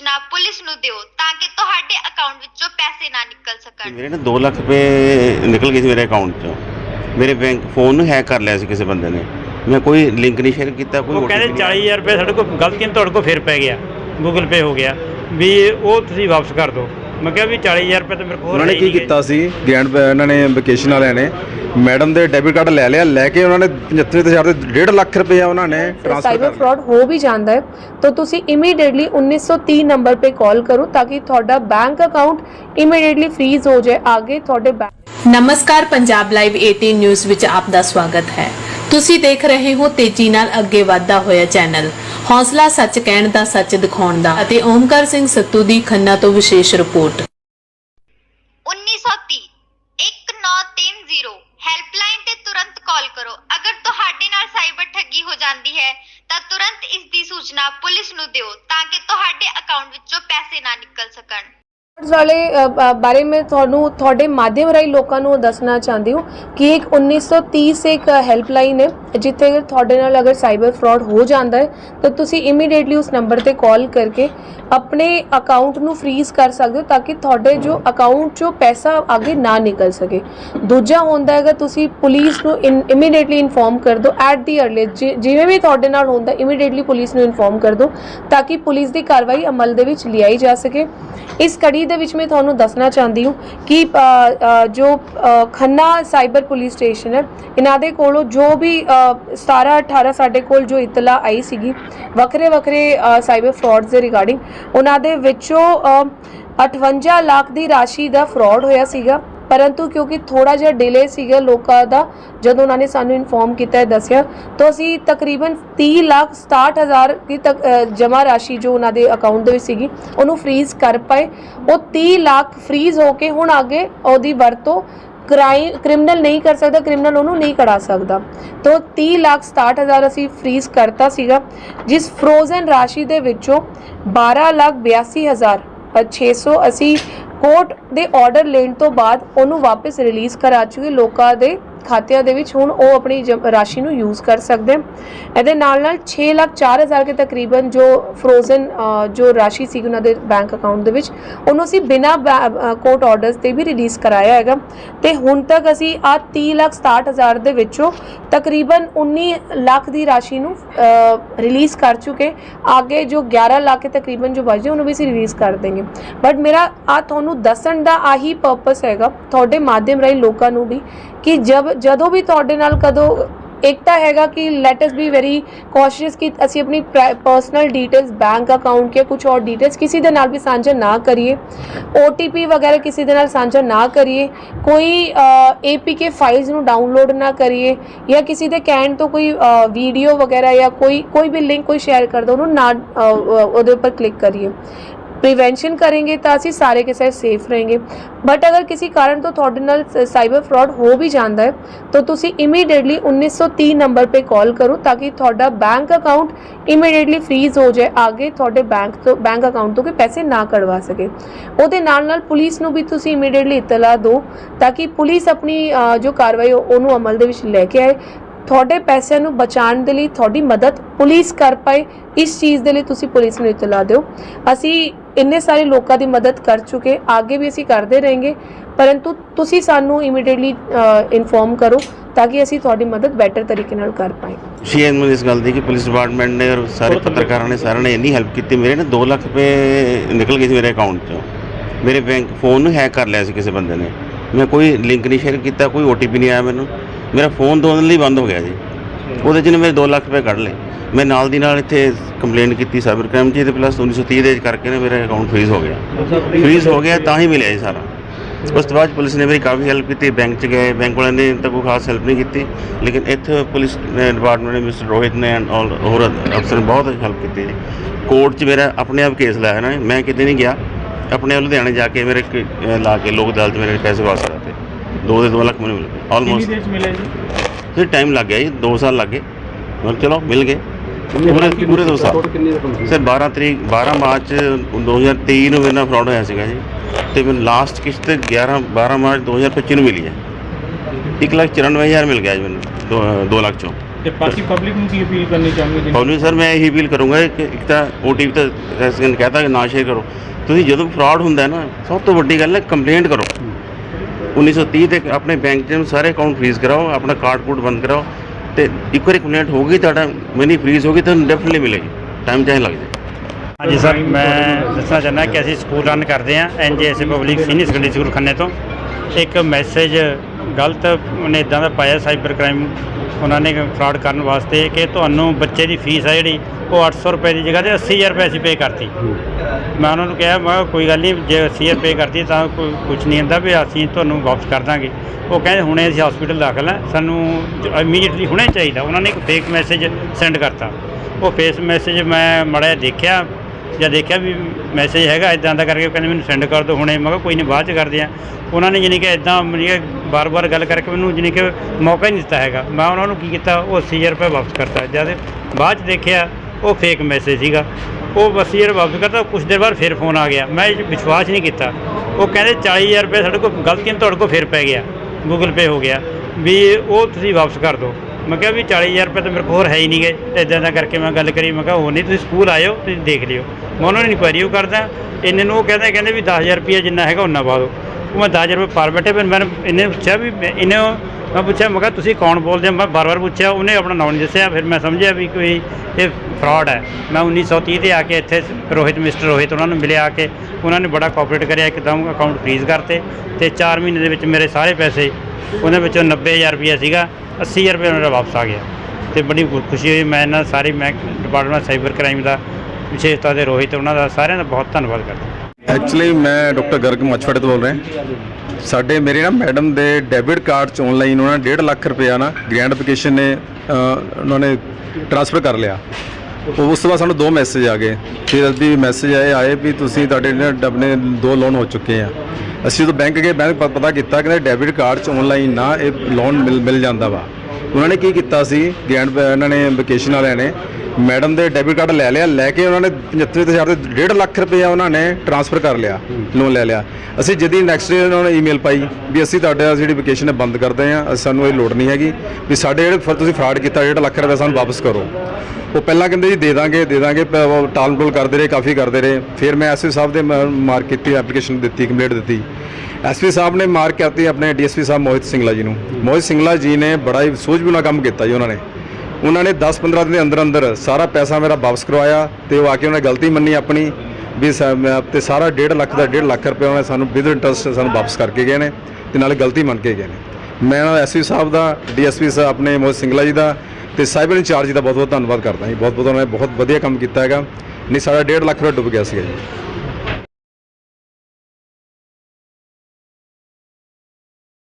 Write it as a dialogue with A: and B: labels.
A: ਸੂਚਨਾ ਪੁਲਿਸ ਨੂੰ ਦਿਓ ਤਾਂ ਕਿ ਤੁਹਾਡੇ ਅਕਾਊਂਟ ਵਿੱਚੋਂ ਪੈਸੇ ਨਾ ਨਿਕਲ ਸਕਣ।
B: ਮੇਰੇ ਨਾ 2 ਲੱਖ ਰੁਪਏ ਨਿਕਲ ਗਏ ਸੀ ਮੇਰੇ ਅਕਾਊਂਟ ਚੋਂ। ਮੇਰੇ ਬੈਂਕ ਫੋਨ ਨੂੰ ਹੈਕ ਕਰ ਲਿਆ ਸੀ ਕਿਸੇ ਬੰਦੇ ਨੇ। ਮੈਂ ਕੋਈ ਲਿੰਕ ਨਹੀਂ ਸ਼ੇਅਰ ਕੀਤਾ ਕੋਈ
C: ਉਹ
B: OTP
C: ਕਹਿੰਦੇ
B: ਨਹੀਂ। ਆਇਆ।
C: 40000 ਰੁਪਏ ਸਾਡੇ ਕੋਲ ਗਲਤੀ ਨਾਲ ਤੁਹਾਡੇ ਕੋਲ ਫਿਰ ਪੈ ਗਿਆ। ਗੂਗਲ ਪੇ ਹੋ ਗਿਆ। ਵੀ ਉਹ ਤੁਸੀਂ ਵਾਪਸ ਕਰ ਦਿਓ। ਮੈਂ ਕਿਹਾ ਵੀ 40000 ਰੁਪਏ ਤਾਂ ਮੇਰੇ ਕੋਲ
D: ਉਹਨਾਂ ਨੇ ਕੀ। ਕੀਤਾ ਸੀ? ਗੈਂਡ ਇਹਨਾਂ ਨੇ ਵਕੇਸ਼ਨ ਵਾਲਿਆਂ ਨੇ ਮੈਡਮ ਦੇ ਡੈਬਿਟ ਕਾਰਡ ਲੈ ਲਿਆ ਲੈ ਕੇ ਉਹਨਾਂ ਨੇ 75000 ਦੇ 1.5 ਲੱਖ ਰੁਪਏ ਉਹਨਾਂ ਨੇ ਟ੍ਰਾਂਸਫਰ
E: ਸਾਈਬਰ ਫਰਾਡ ਹੋ ਵੀ ਜਾਂਦਾ ਹੈ। ਤਾਂ ਤੁਸੀਂ ਇਮੀਡੀਏਟਲੀ 1930 ਨੰਬਰ ਤੇ ਕਾਲ ਕਰੋ ਤਾਂ ਕਿ ਤੁਹਾਡਾ ਬੈਂਕ ਅਕਾਊਂਟ ਇਮੀਡੀਏਟਲੀ ਫ੍ਰੀਜ਼ ਹੋ ਜਾਏ ਆਗੇ ਤੁਹਾਡੇ ਬੈਂਕ
F: ਨਮਸਕਾਰ ਪੰਜਾਬ ਲਾਈਵ 18 ਨਿਊਜ਼ ਵਿੱਚ ਆਪ ਦਾ ਸਵਾਗਤ ਹੈ। ਤੁਸੀਂ ਦੇਖ ਰਹੇ ਹੋ ਤੇਜ਼ੀ ਨਾਲ ਅੱਗੇ ਵਧਦਾ ਹੋਇਆ ਚੈਨਲ ਹੌਸਲਾ ਸੱਚ ਕਹਿਣ ਦਾ, ਸੱਚ ਦਿਖਾਉਣ ਦਾ ਅਤੇ ਓਮਕਾਰ ਸਿੰਘ ਸੱਤੂ ਦੀ ਖੰਨਾ ਤੋਂ ਵਿਸ਼ੇਸ਼ ਰਿਪੋਰਟ।
A: 1930 1930 ਹੈਲਪਲਾਈਨ ਤੇ ਤੁਰੰਤ ਕਾਲ ਕਰੋ। ਅਗਰ ਤੁਹਾਡੇ ਨਾਲ ਸਾਈਬਰ ਠੱਗੀ ਹੋ ਜਾਂਦੀ ਹੈ, ਤਾਂ ਤੁਰੰਤ ਇਸ ਦੀ ਸੂਚਨਾ ਪੁਲਿਸ ਨੂੰ ਦਿਓ, ਤਾਂ ਕਿ ਤੁਹਾਡੇ ਅਕਾਊਂਟ ਵਿੱਚੋਂ ਪੈਸੇ ਨਾ ਨਿਕਲ ਸਕਣ।
E: ਵਾਲੇ ਬਾਰੇ ਮੈਂ ਤੁਹਾਨੂੰ ਤੁਹਾਡੇ ਮਾਧਿਅਮ ਰਾਹੀਂ ਲੋਕਾਂ ਨੂੰ ਦੱਸਣਾ ਚਾਹੁੰਦੀ ਹਾਂ ਕਿ ਇੱਕ 1930 ਸੇ ਇੱਕ ਹੈਲਪਲਾਈਨ ਹੈ, ਜਿੱਥੇ ਅਗਰ ਤੁਹਾਡੇ ਨਾਲ ਅਗਰ ਸਾਈਬਰ ਫਰਾਡ ਹੋ ਜਾਂਦਾ ਹੈ, ਤਾਂ ਤੁਸੀਂ ਇਮੀਡੀਏਟਲੀ ਉਸ ਨੰਬਰ ਤੇ ਕਾਲ ਕਰਕੇ ਆਪਣੇ ਅਕਾਊਂਟ ਨੂੰ ਫ੍ਰੀਜ਼ ਕਰ ਸਕਦੇ ਹੋ ਤਾਂ ਕਿ ਤੁਹਾਡੇ ਜੋ ਅਕਾਊਂਟ ਚੋਂ ਪੈਸਾ ਅੱਗੇ ਨਾ ਨਿਕਲ ਸਕੇ। ਦੂਜਾ ਹੁੰਦਾ ਹੈਗਾ, ਤੁਸੀਂ ਪੁਲਿਸ ਨੂੰ ਇਮੀਡੀਏਟਲੀ ਇਨਫੋਰਮ ਕਰ ਦਿਓ ਐਟ ਦੀ ਅਰਲੀਸਟ ਜਿਵੇਂ ਵੀ ਤੁਹਾਡੇ ਨਾਲ ਹੁੰਦਾ ਇਮੀਡੀਏਟਲੀ ਪੁਲਿਸ ਨੂੰ ਇਨਫੋਰਮ ਕਰ ਦਿਓ ਤਾਂ ਕਿ ਪੁਲਿਸ ਦੀ ਕਾਰਵਾਈ ਅਮਲ ਦੇ ਵਿੱਚ ਲਿਆਈ ਜਾ ਸਕੇ। ਇਸ ਕੜੀ ਦੇ ਵਿੱਚ ਮੈਂ ਤੁਹਾਨੂੰ ਦੱਸਣਾ ਚਾਹੁੰਦੀ ਹਾਂ ਕਿ ਜੋ ਖੰਨਾ ਸਾਈਬਰ ਪੁਲਿਸ ਸਟੇਸ਼ਨ ਹੈ ਇਹਨਾਂ ਦੇ ਕੋਲੋਂ ਜੋ ਵੀ ਅ, 17 18 ਸਾਡੇ ਕੋਲ ਜੋ ਇਤਲਾ ਆਈ ਸੀਗੀ ਵੱਖਰੇ ਵੱਖਰੇ ਸਾਈਬਰ ਫਰਾਡਸ ਦੇ ਰਿਗਾਰਡਿੰਗ ਉਹਨਾਂ ਦੇ ਵਿੱਚੋਂ ਅ, 58 ਲੱਖ ਦੀ ਰਾਸ਼ੀ ਦਾ ਫਰਾਡ ਹੋਇਆ ਸੀਗਾ ਪਰੰਤੂ ਕਿਉਂਕਿ ਥੋੜਾ ਜਿਹਾ ਡਿਲੇ ਸੀਗਾ ਲੋਕਾਂ ਦਾ, ਜਦੋਂ ਉਹਨਾਂ ਨੇ ਸਾਨੂੰ ਇਨਫੋਰਮ ਕੀਤਾ ਦੱਸਿਆ, ਤਾਂ ਅਸੀਂ ਤਕਰੀਬਨ 30 ਲੱਖ 67 ਹਜ਼ਾਰ ਦੀ ਤੱਕ ਜਮ੍ਹਾਂ ਰਾਸ਼ੀ ਜੋ ਉਹਨਾਂ ਦੇ ਅਕਾਊਂਟ ਦੇ ਵਿੱਚ ਸੀਗੀ, ਉਹਨੂੰ ਫ੍ਰੀਜ਼ ਕਰ ਪਾਏ। ਉਹ 30 ਲੱਖ ਫ੍ਰੀਜ਼ ਹੋ ਕੇ ਹੁਣ ਅੱਗੇ ਉਹਦੀ ਵਰਤੋਂ ਕ੍ਰਾਈਮ ਕ੍ਰਿਮੀਨਲ ਨਹੀਂ ਕਰ ਸਕਦਾ ਕ੍ਰਿਮੀਨਲ ਉਹਨੂੰ ਨਹੀਂ ਕਢਾ ਸਕਦਾ। ਤਾਂ 30 ਲੱਖ 67 ਹਜ਼ਾਰ ਅਸੀਂ ਫ੍ਰੀਜ਼ ਕਰਤਾ ਸੀਗਾ, ਜਿਸ ਫਰੋਜ਼ਨ ਰਾਸ਼ੀ ਦੇ ਵਿੱਚੋਂ 12 ਲੱਖ 82 ਹਜ਼ਾਰ 600 ਅਸੀਂ ਕੋਰਟ ਦੇ ਆਰਡਰ ਲੈਣ ਤੋਂ ਬਾਅਦ ਉਹਨੂੰ ਵਾਪਸ ਰਿਲੀਜ਼ ਕਰਾ ਚੁੱਕੀ ਲੋਕਾਂ ਦੇ ਖਾਤਿਆਂ ਦੇ ਵਿੱਚ ਹੁਣ ਉਹ ਆਪਣੀ ਜਮ- ਰਾਸ਼ੀ ਨੂੰ ਯੂਜ਼ ਕਰ ਸਕਦੇ ਹਨ। ਇਹਦੇ ਨਾਲ ਨਾਲ 6 ਲੱਖ 4 ਹਜ਼ਾਰ ਕੇ ਤਕਰੀਬਨ ਜੋ ਫਰੋਜ਼ਨ ਜੋ ਰਾਸ਼ੀ ਸੀ ਉਹਨਾਂ ਦੇ ਬੈਂਕ ਅਕਾਊਂਟ ਦੇ ਵਿੱਚ, ਉਹਨੂੰ ਅਸੀਂ ਬਿਨਾ ਕੋਰਟ ਆਰਡਰਸ ਤੇ ਵੀ ਰਿਲੀਜ਼ ਕਰਾਇਆ ਹੈਗਾ। ਤੇ ਹੁਣ ਤੱਕ ਅਸੀਂ ਆ 30 ਲੱਖ 67 ਹਜ਼ਾਰ ਦੇ ਵਿੱਚੋਂ ਤਕਰੀਬਨ 19 ਲੱਖ ਦੀ ਰਾਸ਼ੀ ਨੂੰ ਰਿਲੀਜ਼ ਕਰ ਚੁੱਕੇ। ਅੱਗੇ ਜੋ 11 ਲੱਖ ਤਕਰੀਬਨ ਜੋ ਬਚਦੇ, ਉਹਨੂੰ ਵੀ ਅਸੀਂ ਰਿਲੀਜ਼ ਕਰ ਦੇਂਗੇ ਬਟ ਮੇਰਾ ਆ ਤੁਹਾਨੂੰ ਦੱਸਣ ਦਾ ਆਹੀ ਪਰਪਸ ਹੈਗਾ, ਤੁਹਾਡੇ ਮਾਧਿਅਮ ਰਾਹੀਂ ਲੋਕਾਂ ਨੂੰ ਵੀ, ਕਿ ਜਬ ਜਦੋਂ ਵੀ ਤੁਹਾਡੇ ਨਾਲ ਕਦੋਂ ਇੱਕ ਤਾਂ ਹੈਗਾ ਕਿ let us be very cautious ਕਿ ਅਸੀਂ ਆਪਣੀ ਪਰਸਨਲ ਡਿਟੇਲਸ ਬੈਂਕ ਅਕਾਊਂਟ ਜਾਂ ਕੁਝ ਹੋਰ ਡਿਟੇਲਸ ਕਿਸੇ ਦੇ ਨਾਲ ਵੀ ਸਾਂਝਾ ਨਾ ਕਰੀਏ OTP ਵਗੈਰਾ ਕਿਸੇ ਦੇ ਨਾਲ ਸਾਂਝਾ ਨਾ ਕਰੀਏ, ਕੋਈ APK ਫਾਈਲਸ ਨੂੰ ਡਾਊਨਲੋਡ ਨਾ ਕਰੀਏ ਜਾਂ ਕਿਸੇ ਦੇ ਕਹਿਣ ਤੋਂ ਕੋਈ ਵੀਡੀਓ ਵਗੈਰਾ ਜਾਂ ਕੋਈ ਕੋਈ ਵੀ ਲਿੰਕ ਕੋਈ ਸ਼ੇਅਰ ਕਰ ਦੋ, ਉਹਨੂੰ ਨਾ ਉਹਦੇ ਉੱਪਰ ਕਲਿੱਕ ਕਰੀਏ। ਪ੍ਰੀਵੈਂਸ਼ਨ ਕਰਾਂਗੇ ਤਾਂ ਅਸੀਂ ਸਾਰੇ ਕਿਸੇ ਸੇਫ ਰਹਾਂਗੇ ਬਟ ਅਗਰ ਕਿਸੇ ਕਾਰਨ ਤੋਂ ਤੁਹਾਡੇ ਨਾਲ ਸਾਈਬਰ ਫਰਾਡ ਹੋ ਵੀ ਜਾਂਦਾ ਹੈ ਤਾਂ ਤੁਸੀਂ ਇਮੀਡੀਏਟਲੀ 1930 ਨੰਬਰ 'ਤੇ ਕਾਲ ਕਰੋ ਤਾਂ ਕਿ ਤੁਹਾਡਾ ਬੈਂਕ ਅਕਾਊਂਟ ਇਮੀਡੀਏਟਲੀ ਫ੍ਰੀਜ਼ ਹੋ ਜਾਏ ਆਗੇ ਤੁਹਾਡੇ ਬੈਂਕ ਤੋਂ ਬੈਂਕ ਅਕਾਊਂਟ ਤੋਂ ਕਿ ਪੈਸੇ ਨਾ ਕਢਵਾ ਸਕੇ ਉਹਦੇ ਨਾਲ ਨਾਲ ਪੁਲਿਸ ਨੂੰ ਵੀ ਤੁਸੀਂ ਇਮੀਡੀਏਟਲੀ ਇਤਲਾ ਦਿਓ ਤਾਂ ਕਿ ਪੁਲਿਸ ਆਪਣੀ ਜੋ ਕਾਰਵਾਈ ਉਹਨੂੰ ਅਮਲ ਦੇ ਵਿੱਚ ਲੈ ਕੇ ਆਏ ਤੁਹਾਡੇ ਪੈਸਿਆਂ ਨੂੰ ਬਚਾਉਣ ਦੇ ਲਈ ਤੁਹਾਡੀ ਮਦਦ ਪੁਲਿਸ ਕਰ ਪਾਏ ਇਸ ਚੀਜ਼ ਦੇ ਲਈ ਤੁਸੀਂ ਪੁਲਿਸ ਨੂੰ ਇਤਲਾ ਦਿਓ। ਅਸੀਂ ਇੰਨੇ ਸਾਰੇ ਲੋਕਾਂ ਦੀ ਮਦਦ ਕਰ ਚੁੱਕੇ ਅੱਗੇ ਵੀ ਅਸੀਂ ਕਰਦੇ ਰਹਾਂਗੇ ਪਰੰਤੂ ਤੁਸੀਂ ਸਾਨੂੰ ਇਮੀਡੀਏਟਲੀ ਇਨਫੋਰਮ ਕਰੋ ਤਾਂ ਕਿ ਅਸੀਂ ਤੁਹਾਡੀ ਮਦਦ ਬੈਟਰ ਤਰੀਕੇ ਨਾਲ ਕਰ ਪਾਏ।
B: ਹੈ ਮੈਨੂੰ ਇਸ ਗੱਲ ਦੀ ਕਿ ਪੁਲਿਸ ਡਿਪਾਰਟਮੈਂਟ ਨੇ ਔਰ ਸਾਰੇ ਪੱਤਰਕਾਰਾਂ ਨੇ ਸਾਰਿਆਂ ਨੇ ਇੰਨੀ ਹੈਲਪ ਕੀਤੀ ਮੇਰੇ ਨਾ 2 ਲੱਖ ਰੁਪਏ ਨਿਕਲ ਗਏ ਸੀ ਮੇਰੇ ਅਕਾਊਂਟ ਚੋਂ। ਮੇਰੇ ਬੈਂਕ ਫੋਨ ਨੂੰ ਹੈਕ ਕਰ ਲਿਆ ਸੀ ਕਿਸੇ ਬੰਦੇ ਨੇ। ਮੈਂ ਕੋਈ ਲਿੰਕ ਨਹੀਂ ਸ਼ੇਅਰ ਕੀਤਾ ਕੋਈ OTP ਨਹੀਂ ਆਇਆ ਮੈਨੂੰ। ਮੇਰਾ ਫੋਨ ਦੋ ਦਿਨ ਲਈ ਬੰਦ ਹੋ ਗਿਆ ਜੀ। ਉਹਦੇ 'ਚ ਨੇ ਮੇਰੇ 2 ਲੱਖ ਰੁਪਏ ਕੱਢ ਲਏ। ਮੈਂ ਨਾਲ ਦੀ ਨਾਲ ਇੱਥੇ ਕੰਪਲੇਂਟ ਕੀਤੀ ਸਾਈਬਰ ਕ੍ਰਾਈਮ 'ਚ ਤੇ ਪਲੱਸ 1930 ਦੇ ਕਰਕੇ ਨੇ ਮੇਰਾ ਅਕਾਊਂਟ ਫ੍ਰੀਜ਼ ਹੋ ਗਿਆ। ਫ੍ਰੀਜ਼ ਹੋ ਗਿਆ ਤਾਂ ਹੀ ਮਿਲਿਆ ਜੀ ਸਾਰਾ। ਉਸ ਤੋਂ ਬਾਅਦ ਪੁਲਿਸ ਨੇ ਮੇਰੀ ਕਾਫੀ ਹੈਲਪ ਕੀਤੀ ਬੈਂਕ 'ਚ ਗਏ ਬੈਂਕ ਵਾਲਿਆਂ ਨੇ ਤਾਂ ਕੋਈ ਖਾਸ ਹੈਲਪ ਨਹੀਂ ਕੀਤੀ। ਲੇਕਿਨ ਇੱਥੇ ਪੁਲਿਸ ਡਿਪਾਰਟਮੈਂਟ ਨੇ ਮਿਸਟਰ ਰੋਹਿਤ ਨੇ ਐਂਡ ਆਲ ਹੋਰ ਅਫਸਰ ਨੇ ਬਹੁਤ ਹੈਲਪ ਕੀਤੀ ਜੀ। ਕੋਰਟ 'ਚ ਮੇਰਾ ਆਪਣੇ ਆਪ ਕੇਸ ਲਾਇਆ ਨਾ ਮੈਂ ਕਿਤੇ ਨਹੀਂ ਗਿਆ। ਆਪਣੇ ਆਪ ਲੁਧਿਆਣੇ ਜਾ ਕੇ ਮੇਰੇ ਲਾ ਕੇ ਲੋਕ ਅਦਾਲਤ ਮੇਰੇ ਪੈਸੇ ਵਾਪਸ ਕਰਾਤੇ। ਦੋ ਦੇ 2 ਲੱਖ ਮੈਨੂੰ ਮਿਲ। ਗਏ ਆਲਮੋਸਟ
C: ਮਿਲੇ ਜੀ?
B: ਫਿਰ ਟਾਈਮ ਲੱਗ ਗਿਆ ਜੀ 2 ਸਾਲ ਲੱਗ ਗਏ। ਚਲੋ ਮਿਲ ਗਏ। ਪੂਰੇ ਪੂਰੇ 2 ਸਾਲ। ਸਰ 12 ਤਰੀਕ 12 ਮਾਰਚ 2023 ਨੂੰ ਮੇਰੇ ਫਰਾਡ ਹੋਇਆ ਸੀਗਾ ਜੀ। ਤੇ ਮੈਨੂੰ ਲਾਸਟ ਕਿਸ਼ਤ 11 12 ਮਾਰਚ 2025 ਨੂੰ ਮਿਲੀ ਹੈ। 1 ਲੱਖ 94000 ਮਿਲ ਗਿਆ ਜੀ ਮੈਨੂੰ 2 ਲੱਖ ਚੋਂ।
G: ਤੇ ਬਾਕੀ ਪਬਲਿਕ ਨੂੰ ਕੀ ਅਪੀਲ ਕਰਨੀ ਚਾਹੁੰਦੇ ਜੀ?
B: ਪਬਲਿਕ ਸਰ ਮੈਂ ਇਹੀ ਅਪੀਲ ਕਰੂੰਗਾ ਕਿ ਇੱਕ ਤਾਂ OTP ਤਾਂ ਐਸਨ ਕਹਤਾ ਕਿ ਨਾ ਸ਼ੇਅਰ ਕਰੋ। ਤੁਸੀਂ ਜਦੋਂ ਫਰਾਡ ਹੁੰਦਾ ਹੈ ਨਾ ਸਭ ਤੋਂ ਵੱਡੀ ਗੱਲ ਹੈ ਕੰਪਲੇਂਟ ਕਰੋ। 1930 ਤੇ ਆਪਣੇ ਬੈਂਕ ਦੇ ਸਾਰੇ ਅਕਾਊਂਟ ਫ੍ਰੀਜ਼ ਕਰਾਓ, ਆਪਣਾ ਕਾਰਡ ਕੂਡ ਬੰਦ ਕਰਾਓ ਤੇ ਇੱਕ ਵਾਰੀ ਕੰਪਲੇਂਟ ਹੋ ਗਈ ਤੁਹਾਡਾ ਮਨੀ ਫ੍ਰੀਜ਼ ਹੋ ਗਈ, ਤੁਹਾਨੂੰ ਡੈਫੀਨਿਟਲੀ ਮਿਲੇਗੀ ਟਾਈਮ ਚਾਹੇ ਲੱਗ ਜਾਏ।
C: ਹਾਂਜੀ ਸਰ, ਮੈਂ ਦੱਸਣਾ ਚਾਹੁੰਦਾ ਕਿ ਅਸੀਂ ਸਕੂਲ ਰਨ ਕਰਦੇ ਹਾਂ NGS public senior secondary school ਖੰਨੇ ਤੋਂ। ਇੱਕ ਮੈਸੇਜ ਗਲਤ ਉਹਨੇ ਇਦਾਂ ਦਾ ਪਾਇਆ ਸਾਈਬਰ ਕ੍ਰਾਈਮ, ਉਹਨਾਂ ਨੇ ਫਰਾਡ ਕਰਨ ਵਾਸਤੇ ਕਿ ਤੁਹਾਨੂੰ ਬੱਚੇ ਦੀ ਫੀਸ ਆ ਜਿਹੜੀ, ਉਹ 800 ਰੁਪਏ ਦੀ ਜਗ੍ਹਾ ਤੇ 80000 ਰੁਪਏ ਅਸੀਂ ਪੇ ਕਰਤੀ। ਮੈਂ ਉਹਨਾਂ ਨੂੰ ਕਿਹਾ, ਮੈਂ ਕੋਈ ਗੱਲ ਨਹੀਂ ਜੇ 80000 ਪੇ ਕਰਤੀ ਤਾਂ ਕੋਈ ਕੁਝ ਨਹੀਂ ਹੁੰਦਾ ਵੀ ਅਸੀਂ ਤੁਹਾਨੂੰ ਵਾਪਸ ਕਰ ਦਾਂਗੇ। ਉਹ ਕਹਿੰਦੇ, ਹੁਣੇ ਅਸੀਂ ਹਸਪੀਟਲ ਦਾਖਲ ਹਾਂ ਸਾਨੂੰ ਇਮੀਡੀਏਟਲੀ ਹੁਣੇ ਚਾਹੀਦਾ। ਉਹਨਾਂ ਨੇ ਇੱਕ ਫੇਕ ਮੈਸੇਜ ਸੈਂਡ ਕਰਤਾ। ਉਹ ਫੇਸ ਮੈਸੇਜ ਮੈਂ ਮੜਿਆ ਦੇਖਿਆ ਜਦ ਦੇਖਿਆ ਵੀ ਮੈਸੇਜ ਹੈਗਾ ਇਦਾਂ ਦਾ ਕਰਕੇ ਉਹ ਕਹਿੰਦੇ ਮੈਨੂੰ ਸੈਂਡ ਕਰ ਦਿਓ ਹੁਣੇ। ਮੈਂ ਕਿਹਾ ਕੋਈ ਨਹੀਂ ਬਾਅਦ ਚ ਕਰਦੇ ਆ। ਉਹਨਾਂ ਨੇ ਜਾਣੀ ਕਿ ਇਦਾਂ ਜਾਣੀ ਕਿ ਬਾਰ-ਬਾਰ ਗੱਲ ਕਰਕੇ ਮੈਨੂੰ ਜਾਣੀ ਕਿ ਮੌਕਾ ਹੀ ਨਹੀਂ ਦਿੱਤਾ ਹੈਗਾ। ਮੈਂ ਉਹਨਾਂ ਨੂੰ ਕੀ ਕੀਤਾ, ਉਹ 80000 ਰੁਪਏ ਵਾਪਸ ਕਰਤਾ। ਜਦ ਬਾਅਦ ਚ ਦੇਖਿਆ, ਉਹ ਫੇਕ ਮੈਸੇਜ ਸੀਗਾ। ਉਹ 80000 ਵਾਪਸ ਕਰਤਾ ਕੁਝ ਦੇਰ ਬਾਅਦ ਫਿਰ ਫੋਨ ਆ ਗਿਆ। ਮੈਂ ਇਹ 'ਚ ਵਿਸ਼ਵਾਸ ਨਹੀਂ ਕੀਤਾ। ਉਹ ਕਹਿੰਦੇ 40000 ਰੁਪਏ ਸਾਡੇ ਕੋਲ ਗਲਤੀ ਨਾਲ ਤੁਹਾਡੇ ਕੋਲ ਫਿਰ ਪੈ ਗਿਆ। ਗੂਗਲ ਪੇ ਹੋ ਗਿਆ। ਵੀ ਉਹ ਤੁਸੀਂ ਵਾਪਸ ਕਰ ਦਿਓ। ਮੈਂ ਕਿਹਾ ਵੀ 40000 ਰੁਪਏ ਤਾਂ ਮੇਰੇ ਕੋਲ ਹੋਰ ਹੈ ਹੀ ਨਹੀਂ ਗਏ ਗੇ ਇਦਾਂ ਦਾ ਕਰਕੇ ਮੈਂ ਗੱਲ ਕਰੀ, ਮੈਂ ਕਿਹਾ ਉਹ ਨਹੀਂ, ਤੁਸੀਂ ਸਕੂਲ ਆਇਓ, ਤੁਸੀਂ ਦੇਖ ਲਿਓ। ਮੈਂ ਉਹਨਾਂ ਨੂੰ ਇਨਕੁਆਇਰੀ ਉਹ ਕਰਦਾ, ਇੰਨੇ ਨੂੰ ਉਹ ਕਹਿੰਦੇ ਕਹਿੰਦੇ ਵੀ 10000 ਰੁਪਏ ਜਿੰਨਾ ਹੈਗਾ ਉਹਨਾਂ ਪਾ ਦਿਓ। ਉਹ ਮੈਂ 10000 ਰੁਪਏ ਪਰ ਬੈਠੇ, ਫਿਰ ਮੈਂ ਇਹਨੇ ਪੁੱਛਿਆ ਵੀ ਮੈਂ- ਇਹਨੇ ਮੈਂ ਪੁੱਛਿਆ, ਮੈਂ ਕਿਹਾ ਤੁਸੀਂ ਕੌਣ ਬੋਲਦੇ ਹੋ? ਮੈਂ ਬਾਰ-ਬਾਰ ਪੁੱਛਿਆ, ਉਹਨੇ ਆਪਣਾ ਨਾਮ ਨਹੀਂ ਦੱਸਿਆ, ਫਿਰ ਮੈਂ ਸਮਝਿਆ ਵੀ ਕੋਈ ਇਹ ਫਰਾਡ ਹੈ। ਮੈਂ 1930 ਤੇ ਆ ਕੇ ਇੱਥੇ ਰੋਹਿਤ, ਮਿਸਟਰ ਰੋਹਿਤ ਉਹਨਾਂ ਨੂੰ ਮਿਲਿਆ ਆ ਕੇ, ਉਹਨਾਂ ਨੇ ਬੜਾ ਕੋਆਪਰੇਟ ਕਰਿਆ, ਇੱਕਦਮ ਅਕਾਊਂਟ ਫ੍ਰੀਜ਼ ਕਰਤੇ, ਤੇ 4 ਮਹੀਨੇ ਦੇ ਵਿੱਚ ਮੇਰੇ ਸਾਰੇ ਪੈਸੇ ਉਹਨਾਂ ਵਿੱਚੋਂ 90000 ਰੁਪਏ ਸੀਗਾ 80000 ਰੁਪਏ ਮੇਰਾ ਵਾਪਸ ਆ ਗਿਆ। ਤੇ ਬੜੀ ਖੁਸ਼ੀ ਹੋਈ, ਮੈਂ ਇਹਨਾਂ ਸਾਰੀ, ਮੈਂ ਡਿਪਾਰਟਮੈਂਟ ਸਾਈਬਰ ਕ੍ਰਾਈਮ ਦਾ ਵਿਸ਼ੇਸ਼ਤਾ ਦੇ ਰੋਹਿਤ ਉਹਨਾਂ ਦਾ, ਸਾਰਿਆਂ ਦਾ ਬਹੁਤ ਧੰਨਵਾਦ ਕਰਦਾ।
D: ਐਕਚੁਅਲੀ ਮੈਂ ਡਾਕਟਰ ਗਰਗ ਮੱਛਫੜੇ ਤੋਂ ਬੋਲ ਰਿਹਾ। ਸਾਡੇ ਮੇਰੇ ਨਾ ਮੈਡਮ ਦੇ ਡੈਬਿਟ ਕਾਰਡ 'ਚ ਆਨਲਾਈਨ ਉਹਨਾਂ ਨੇ 1.5 ਲੱਖ ਰੁਪਇਆ ਨਾ ਗ੍ਰੈਂਡ ਐਪਲੀਕੇਸ਼ਨ ਨੇ ਉਹਨਾਂ ਨੇ ਟ੍ਰਾਂਸਫਰ ਕਰ ਲਿਆ। ਉਹ ਉਸ ਤੋਂ ਬਾਅਦ ਸਾਨੂੰ ਦੋ ਮੈਸੇਜ ਆ ਗਏ। ਫਿਰ ਅਸੀਂ ਮੈਸੇਜ ਆਏ ਆਏ ਵੀ ਤੁਸੀਂ ਤੁਹਾਡੇ ਨਾ ਆਪਣੇ ਦੋ ਲੋਨ ਹੋ ਚੁੱਕੇ ਆ। ਅਸੀਂ ਜਦੋਂ ਬੈਂਕ ਗਏ ਬੈਂਕ ਪ- ਪਤਾ ਕੀਤਾ ਕਿ ਡੈਬਿਟ ਕਾਰਡ 'ਚ ਆਨਲਾਈਨ ਨਾ ਇਹ ਲੋਨ ਮਿਲ ਮਿਲ ਜਾਂਦਾ ਵਾ। ਉਹਨਾਂ ਨੇ ਕੀ ਕੀਤਾ ਸੀ ਗ੍ਰੈਂਡ ਇਹਨਾਂ ਨੇ ਵਕੇਸ਼ਨ ਵਾਲਿਆਂ ਨੇ ਮੈਡਮ ਦੇ ਡੈਬਿਟ ਕਾਰਡ ਲੈ ਲਿਆ, ਲੈ ਕੇ ਉਹਨਾਂ ਨੇ 75000 ਦੇ 1.5 ਲੱਖ ਰੁਪਇਆ ਉਹਨਾਂ ਨੇ ਟ੍ਰਾਂਸਫਰ ਕਰ ਲਿਆ ਲੋਨ ਲੈ ਲਿਆ। ਅਸੀਂ ਜਦੀ ਨੈਕਸਟ ਡੇ ਉਹਨਾਂ ਨੂੰ ਈਮੇਲ ਪਾਈ ਵੀ ਅਸੀਂ ਤੁਹਾਡਾ ਜਿਹੜੀ ਵਕੇਸ਼ਨ ਹੈ ਬੰਦ ਕਰਦੇ ਹਾਂ ਸਾਨੂੰ ਇਹ ਲੋੜ ਨਹੀਂ ਹੈਗੀ ਵੀ ਸਾਡੇ ਜਿਹੜੇ ਫਿਰ ਤੁਸੀਂ ਫਰਾਡ ਕੀਤਾ 1.5 ਲੱਖ ਰੁਪਇਆ ਸਾਨੂੰ ਵਾਪਸ ਕਰੋ। ਉਹ ਪਹਿਲਾਂ ਕਹਿੰਦੇ ਜੀ ਦੇ ਦਾਂਗੇ ਦੇ ਦਾਂਗੇ ਉਹ ਟਾਲ ਮਟੋਲ ਕਰਦੇ ਰਹੇ, ਕਾਫੀ ਕਰਦੇ ਰਹੇ। ਫਿਰ ਮੈਂ ਐਸਪੀ ਸਾਹਿਬ ਦੇ ਮਾਰਕ ਕੀਤੀ ਐਪਲੀਕੇਸ਼ਨ ਦਿੱਤੀ ਕੰਪਲੇਂਟ ਦਿੱਤੀ। ਐਸਪੀ ਸਾਹਿਬ ਨੇ ਮਾਰਕ ਕਰਤੀ ਆਪਣੇ ਡੀਐਸਪੀ ਸਾਹਿਬ ਮੋਹਿਤ ਸਿੰਗਲਾ ਜੀ ਨੂੰ। ਮੋਹਿਤ ਸਿੰਗਲਾ ਜੀ ਨੇ ਬੜਾ ਹੀ ਸੂਝਬੂਝ ਕੰਮ ਕੀਤਾ ਜੀ ਉਹਨਾਂ ਨੇ। ਉਹਨਾਂ ਨੇ 10-15 ਦਿਨ ਦੇ ਅੰਦਰ ਅੰਦਰ ਸਾਰਾ ਪੈਸਾ ਮੇਰਾ ਵਾਪਸ ਕਰਵਾਇਆ ਤੇ ਉਹ ਆ ਕੇ ਉਹਨੇ ਗਲਤੀ ਮੰਨੀ ਆਪਣੀ ਵੀ ਸਾ- ਮੈਂ- ਤੇ ਸਾਰਾ 1.5 ਲੱਖ ਦਾ 1.5 ਲੱਖ ਰੁਪਏ ਉਹਨੇ ਸਾਨੂੰ ਵਿਦ ਇੰਟਰਸਟ ਸਾਨੂੰ ਵਾਪਸ ਕਰਕੇ ਗਏ ਨੇ ਤੇ ਨਾਲੇ ਗਲਤੀ ਮੰਨ ਕੇ ਗਏ ਨੇ। ਮੈਂ ਐਸਪੀ ਸਾਹਿਬ ਦਾ ਡੀਐਸਪੀ ਸਾਹਿਬ, ਆਪਣੇ ਮੋਹਿਤ ਸਿੰਗਲਾ ਜੀ ਦਾ ਤੇ ਸਾਈਬਰ ਇੰਚਾਰਜ ਦਾ ਬਹੁਤ ਬਹੁਤ ਧੰਨਵਾਦ ਕਰਦਾ ਜੀ। ਬਹੁਤ ਬਹੁਤ ਉਹਨਾਂ ਨੇ ਬਹੁਤ ਵਧੀਆ ਕੰਮ ਕੀਤਾ ਹੈਗਾ। ਨਹੀਂ, ਸਾਡਾ 1.5 ਲੱਖ ਰੁਪਏ ਡੁੱਬ ਗਿਆ ਸੀਗਾ ਜੀ।